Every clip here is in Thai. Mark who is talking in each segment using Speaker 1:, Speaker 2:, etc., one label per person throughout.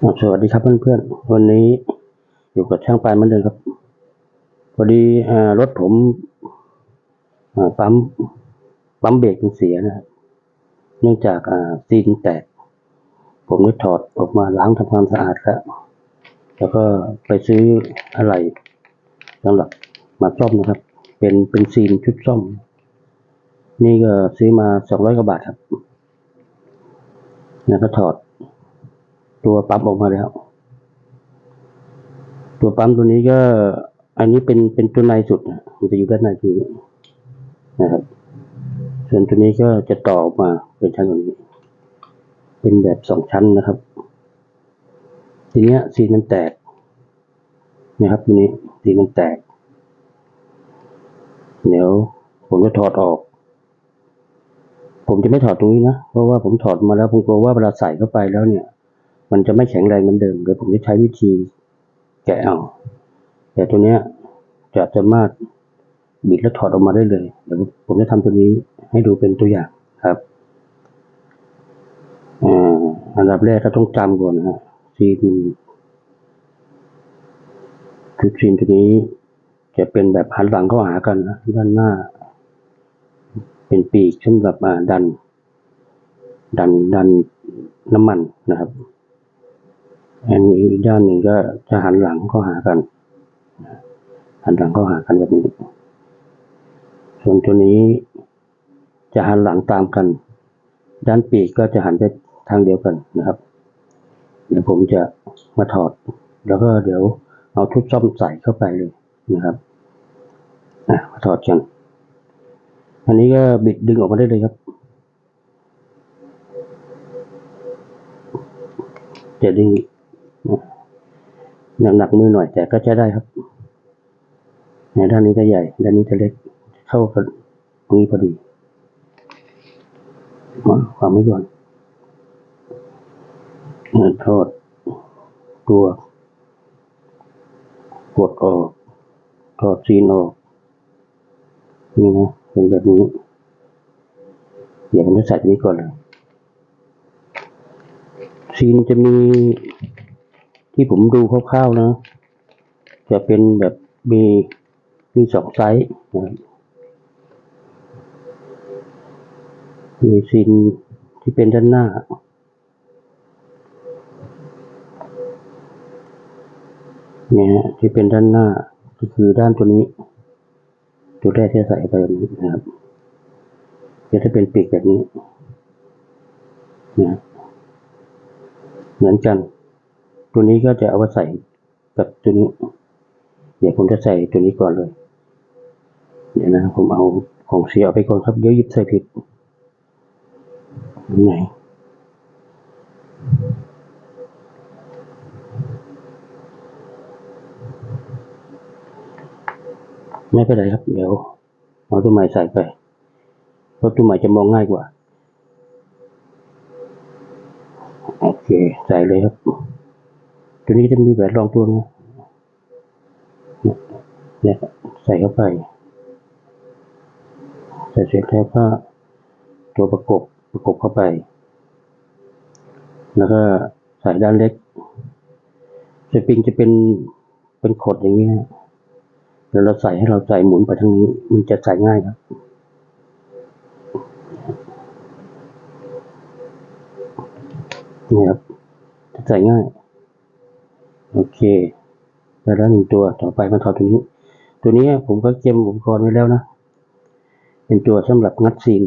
Speaker 1: สวัสดีครับเพื่อนๆ วันนี้อยู่กับช่างปานเหมือนเดิมครับ พอดีรถผมปั๊มปั๊มเบรกมันเสียนะครับเนื่องจากซีนแตก ผมได้ถอดออกมาล้างทำความสะอาดแล้วแล้วก็ไปซื้ออะไรสำหรับมาซ่อมนะครับ เป็นเป็นซีนชุดซ่อม นี่ก็ซื้อมาสองร้อยกว่าบาทครับ แล้วก็ถอด ตัวปั๊มออกมาแล้วตัวปั๊มตัวนี้ก็ อันนี้เป็นเป็นตัวในสุดมันจะอยู่ด้านในตรงนี้นะครับ ส่วนตัวนี้ก็จะต่อออกมาเป็นชั้นแบบนี้ เป็นแบบสองชั้นนะครับ ทีเนี้ยซีนมันแตกนะครับทีนี้ซีนมันแตก เดี๋ยวผมจะถอดออก ผมจะไม่ถอดตรงนี้นะ เพราะว่าผมถอดมาแล้วผมกลัวว่าเวลาใส่เข้าไปแล้วเนี่ย มันจะไม่แข็งแรงเหมือนเดิมเดี๋ยวผมจะใช้วิธีแกะเอาแต่ตัวเนี้ยจะสามารถบิดแล้วถอดออกมาได้เลยเดี๋ยวผมจะทำตัวนี้ให้ดูเป็นตัวอย่างครับอ่าอันดับแรกก็ต้องจำก่อนนะฮะซีนคือซีนตัวนี้จะเป็นแบบหันหลังเข้าหากันนะด้านหน้า เป็นปีกสำหรับอ่าดัน ดันดันน้ำมันนะครับ อันนี้อีกด้านหนึ่งก็จะหันหลังเข้าหากัน หันหลังเข้าหากันแบบนี้ ส่วนตัวนี้จะหันหลังตามกัน ด้านปีกก็จะหันไปทางเดียวกันนะครับ เดี๋ยวผมจะมาถอด แล้วก็เดี๋ยวเอาชุดซ่อมใส่เข้าไปเลยนะครับอะมาถอดกัน อันนี้ก็บิดดึงออกมาได้เลยครับจะดึง นักหนักมือหน่อยแต่ก็ใช้ได้ครับในด้านนี้จะใหญ่ ด้านนี้จะเล็ก เข้ากับตรงนี้พอดีความไม่ก่อนอ่าทอดตัวกดออกถอดซีนออก นี่นะ เป็นแบบนี้ เดี๋ยวผมจะใส่ตัวนี้ก่อนเลยซีนจะมี ที่ผมดูคร่าวๆนะ จะเป็นแบบมีมีสองไซส์นะครับมีซีนที่เป็นด้านหน้า เนี่ยที่เป็นด้านหน้าก็คือด้านตัวนี้ ตัวแรกที่ใส่ไปแบบนี้นะครับก็จะเป็นปีกแบบนี้นะเหมือนกัน ตัวนี้ก็จะเอามาใส่กับตัวนี้ เดี๋ยวผมจะใส่ตัวนี้ก่อนเลย เดี๋ยวนะผมเอาของเสียออกไปก่อนครับเดี๋ยวหยิบใส่ผิดไหนไม่เป็นไรครับ เดี๋ยวเอาตัวใหม่ใส่ไป เพราะตัวใหม่จะมองง่ายกว่า โอเค ใส่เลยครับ ตัวนี้จะมีแหวนรองตัวนะเนี่ยใส่เข้าไป ใส่เสร็จแล้วก็ตัวประกบประกบเข้าไป แล้วก็ใส่ด้านเล็กสปริงจะเป็นเป็นขดอย่างนี้นะเดี๋ยวเราใส่ให้เราใส่หมุนไปทางนี้ มันจะใส่ง่ายครับนี่ครับจะใส่ง่าย โอเคได้แล้วหนึ่งตัวต่อไปมาถอดตัวนี้ ตัวนี้ผมก็เตรียมอุปกรณ์ไว้แล้วนะ เป็นตัวสำหรับงัดซีน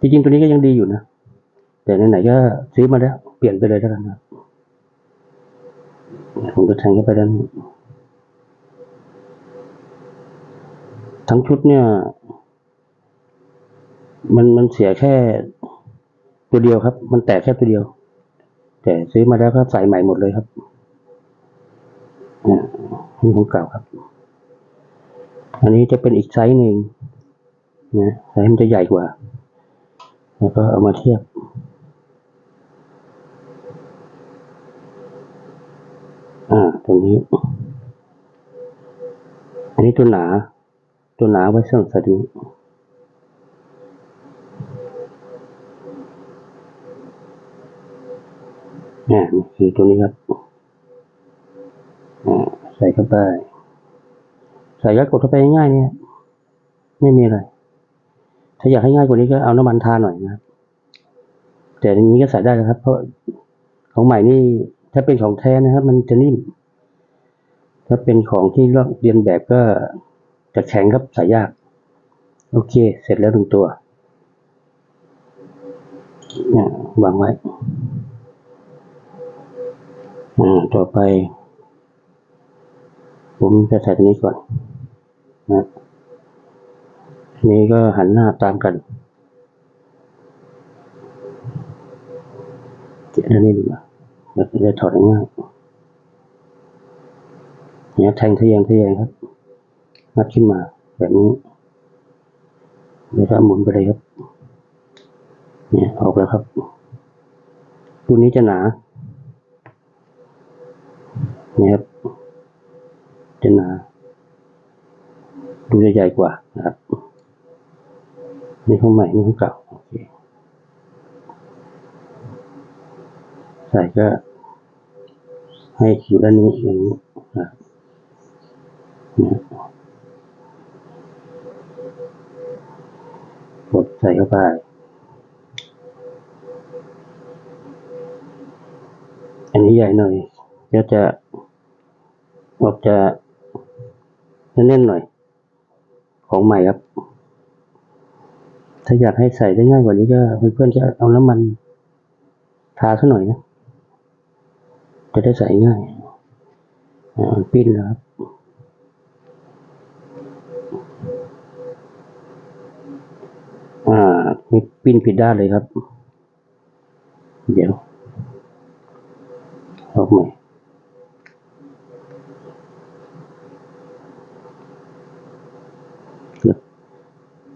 Speaker 1: จริงๆตัวนี้ก็ยังดีอยู่นะ แต่ไหนๆก็ซื้อมาแล้ว เปลี่ยนไปเลยแล้วกันนะผมจะแทงเข้าไปด้านทั้งชุดเนี่ย มันมันเสียแค่ตัวเดียวครับ มันแตกแค่ตัวเดียว แต่ซื้อมาแล้วก็ใส่ใหม่หมดเลยครับนี่ของเก่าครับ อันนี้จะเป็นอีกไซส์หนึ่งนะไซส์มันจะใหญ่กว่า แล้วก็เอามาเทียบอ่าตรงนี้ อันนี้ตัวหนา ตัวหนาไว้สำหรับใส่ตรงนี้ อ่านี่คือตัวนี้ครับอ่าใส่เข้าไป ใส่ก็กดเข้าไปง่ายๆเนี่ยไม่มีอะไร ถ้าอยากให้ง่ายกว่านี้ก็เอาน้ำมันทาหน่อยนะครับ แต่อย่างนี้ก็ใส่ได้แล้วครับ เพราะของใหม่นี่ถ้าเป็นของแท้นะครับ มันจะนิ่ม ถ้าเป็นของที่ลอกเรียนแบบก็จะแข็งครับใส่ยาก โอเค เสร็จแล้วหนึ่งตัวเนี่ยวางไว้ อ่าต่อไป ผมจะใส่ตัวนี้ก่อนนะนี้ก็หันหน้าตามกันเก็บอันนี้ดีกว่าแล้วจะถอดง่ายเนี่ยแทงทะแยงทะแยงครับงัดขึ้นมา แบบนี้เดี๋ยวถ้าหมุนไปเลยครับ เนี่ยออกแล้วครับ ตัวนี้จะหนา นี่ครับจะหนาดูใหญ่กว่านะครับนี่ของใหม่นี่ของเก่าโอเคใส่ก็ ให้อยู่ด้านนี้อย่างนี้นะนี่กดใส่เข้าไปอันนี้ใหญ่หน่อยก็จะ ออกจะแน่นๆหน่อย ของใหม่ครับ ถ้าอยากให้ใส่ได้ง่ายกว่านี้ก็เพื่อนๆจะเอาน้ำมันทาสักหน่อยนะ จะได้ใส่ง่ายปิ้นแล้วครับอ่านี่ปิ้นผิดด้านเลยครับ เดี๋ยวออกใหม่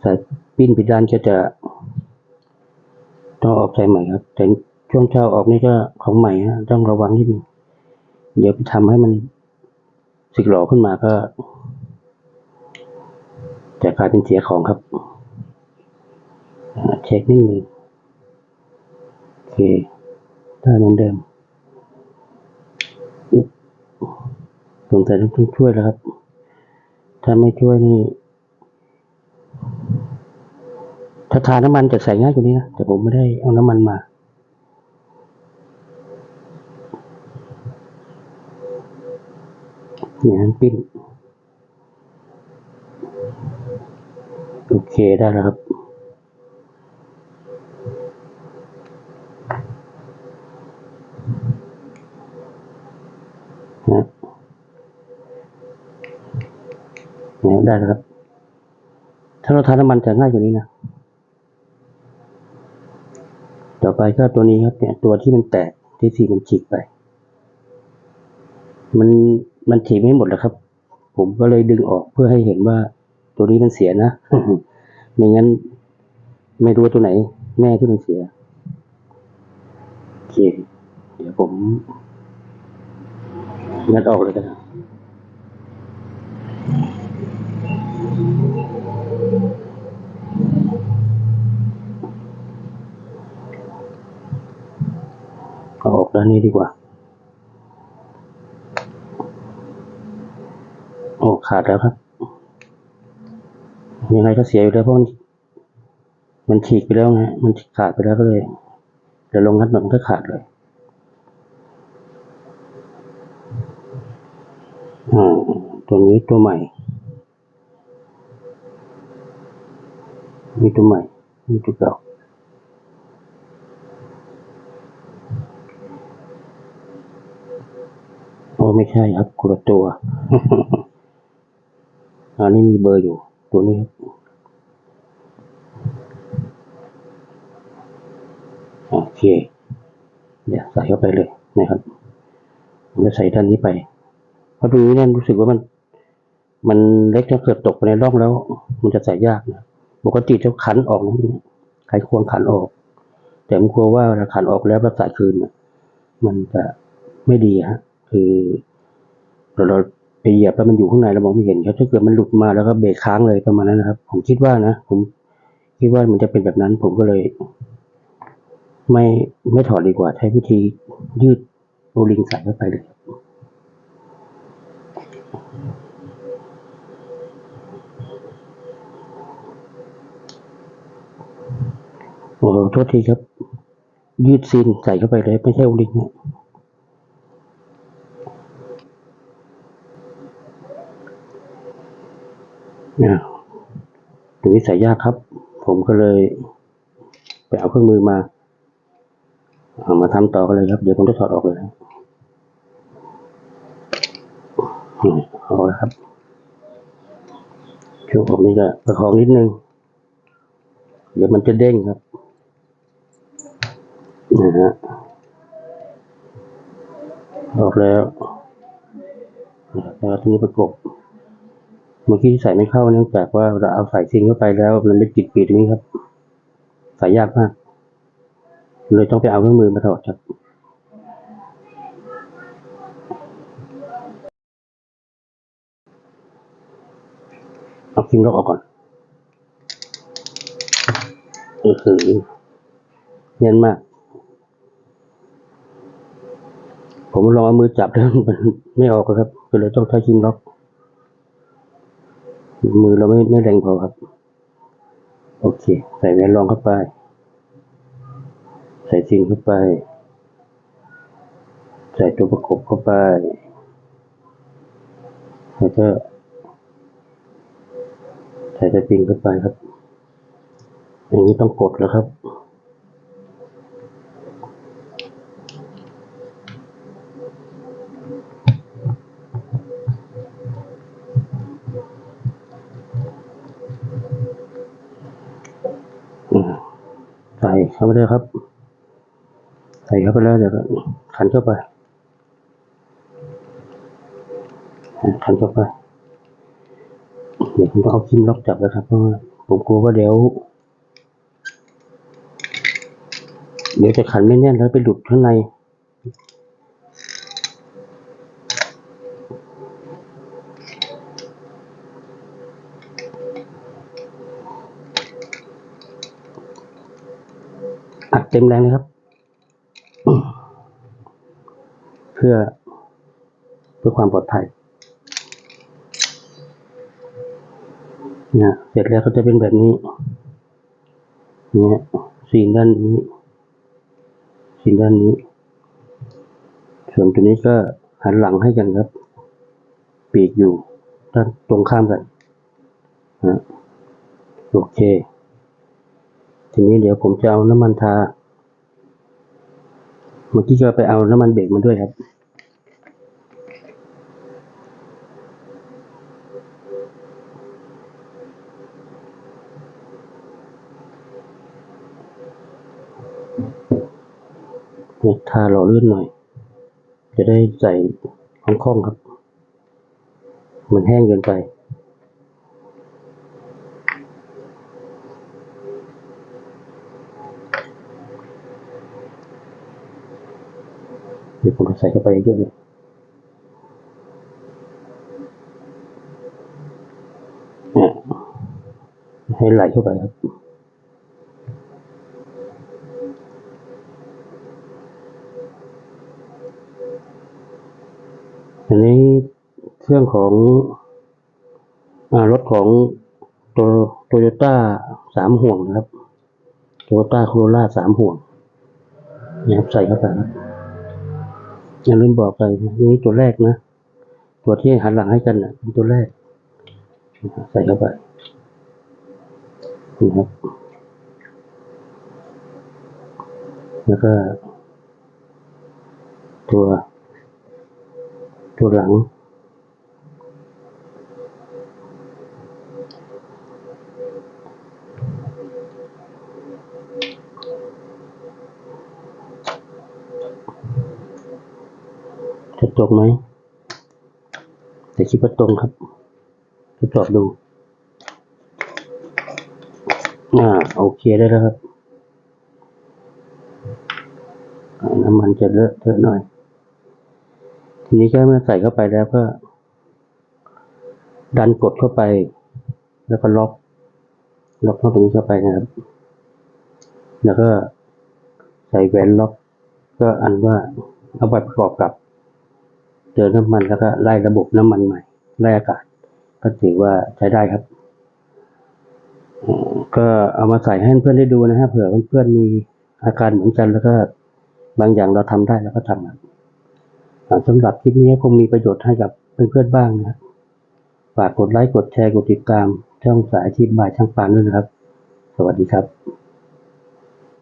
Speaker 1: ใส่ปิ้นผิดด้านก็จะต้องออกใส่ใหม่ครับ แต่ช่วงเช้าออกนี่ก็ของใหม่ฮะต้องระวังนิดนึงเดี๋ยวไปทำให้มันสึกหลอขึ้นมาก็จะกลายเป็นเสียของครับเช็คนิดนึงโอเคได้เหมือนเดิมอึ๊บสงสัยต้องช่วยแล้วครับ ถ้าไม่ช่วยนี่ ถ้าทาน้ำมันจะใส่ง่ายกว่านี้นะ แต่ผมไม่ได้เอาน้ำมันมาเนี่ยมันปิ้น โอเคได้แล้วครับนะเนี่ยได้แล้วครับ ถ้าเราทาน้ำมันจะง่ายกว่านี้นะ ต่อไปก็ตัวนี้ครับเนี่ยตัวที่มันแตกที่สีมันฉีกไป มันมันฉีกไม่หมดแล้วครับ ผมก็เลยดึงออกเพื่อให้เห็นว่าตัวนี้มันเสียนะไม่งั้น ไม่รู้ตัวไหน แน่ที่มันเสียโอเคเดี๋ยวผมงัดออกเลยกัน ร้านนี้ดีกว่า โอ้ขาดแล้วครับ ยังไงก็เสียอยู่แล้วเพราะมันมันฉีกไปแล้วไงมันขาดไปแล้วก็เลยเดี๋ยวลงงัดหน่อยมันก็ขาดเลยอ่าตัวนี้ตัวใหม่ มีตัวใหม่ มีตัวเก่า โอ้ ไม่ใช่ครับคนละตัว อันนี้มีเบอร์อยู่ ตัวนี้โอเค เดี๋ยวใส่เข้าไปเลยนะครับผมจะใส่ด้านนี้ไปเพราะดูนี้เนี่ยรู้สึกว่ามัน มันเล็กถ้าเกิดตกไปในร่องแล้ว มันจะใส่ยากนะปกติจะขันออกนะไขควงขันออก แต่ผมกลัวว่าเวลาขันออกแล้วแล้วใส่คืนเนี่ยมันจะไม่ดีฮะ คือเราเราไปเหยียบแล้วมันอยู่ข้างในเรามองไม่เห็นครับถ้าเกิดมันหลุดมาแล้วก็เบรกค้างเลยประมาณนั้นนะครับ ผมคิดว่านะ ผมคิดว่ามันจะเป็นแบบนั้น ผมก็เลย ไม่ไม่ถอดดีกว่า ใช้วิธียืดโอลิงใส่เข้าไปเลยโอ้โหโทษทีครับ ยืดซีนใส่เข้าไปเลย ไม่ใช่โอลิงนะ นี่ยตรงนี้ใส่ยากครับ ผมก็เลยไปเอาเครื่องมือมาเอามาทำต่อกันเลยครับ เดี๋ยวผมจะถอดออกเลยนะนี่เอาละครับ ช่วงออกนี้ก็ประคองนิดนึง เดี๋ยวมันจะเด้งครับ นะฮะ ออกแล้วแล้วทีนี้ประกบ เมื่อกี้ใส่ไม่เข้าเนื่องจากว่าเราเอาใส่ซิงเข้าไปแล้ว มันไม่ติดปีตรงนี้ครับใส่ยากมาก เลยต้องไปเอาเครื่องมือมาถอดครับเอาฟิงล็อกออกก่อนเออคือเนียนมาก ผมลองเอามือจับแล้วมันไม่ออกครับก็เลยต้องใช้ฟิงล็อก มือเราไม่ไม่แรงพอครับ โอเค ใส่แหวนรองเข้าไป ใส่ซิงเข้าไป ใส่ตัวประกบเข้าไป แล้วก็ใส่สปริงเข้าไปครับ อย่างนี้ต้องกดแล้วครับ ไปเลยครับ ใส่เข้าไปแล้วเดี๋ยวขันเข้าไป ขันเข้าไปเดี๋ยวผมต้องเอาคิมล็อกจับแล้วครับเพราะว่าผมกลัวว่าเดี๋ยว เดี๋ยวจะขันไม่แน่นแล้วไปหลุดข้างใน อัด เต็มแรงเลยครับ เพื่อเพื่อความปลอดภัยเนี่ยเสร็จแล้วก็จะเป็นแบบนี้เนี่ยสีด้านนี้สีด้านนี้ ส่วนตัวนี้ก็หันหลังให้กันครับ ปีกอยู่ด้านตรงข้ามกันนะโอเค ทีนี้เดี๋ยวผมจะเอาน้ำมันทา เมื่อกี้ก็ไปเอาน้ำมันเบรกมาด้วยครับ นี่ทาหล่อลื่นหน่อย จะได้ใส่คล่องๆครับ มันแห้งเกินไป เดี๋ยวผมจะใส่เข้าไปเยอะเลยเนี่ยให้ไหลเข้าไปครับอันนี้เครื่องของอรถของโตโตโยต้าสามห่วงนะครับโตโยต้าโคโรล่าสามห่วงนะครับใส่เข้าไปครับ อย่าลืมบอกไปนี่ตัวแรกนะ ตัวที่หันหลังให้กันนะเป็นตัวแรก ใส่เข้าไปนี่ครับ แล้วก็ ตัว ตัวหลัง จะตรงไหมแต่คิดว่าตรงครับทดสอบดูอ่าโอเคได้แล้วครับน้ำมันจะเลอะเทอะหน่อย ทีนี้ก็เมื่อใส่เข้าไปแล้วก็ดันกดเข้าไป แล้วก็ล็อก ล็อกเข้าตรงนี้เข้าไปนะครับ แล้วก็ใส่แหวนล็อก ก็อันว่าเอาไปประกอบกับ ติมน้ำมันแล้วก็ไล่ระบบน้ำมันใหม่ไล่อากาศก็ถือว่าใช้ได้ครับ ก็เอามาใส่ให้เพื่อนได้ดูนะฮะเผื่อเพื่อนๆมีอาการเหมือนกันแล้วก็บางอย่างเราทำได้แล้วก็ทำครับอ่าสำหรับคลิปนี้คงมีประโยชน์ให้กับเพื่อนๆบ้างนะครับฝากกดไลค์กดแชร์กดติดตามช่องสายอาชีพบายช่างปานด้วยนะครับ สวัสดีครับ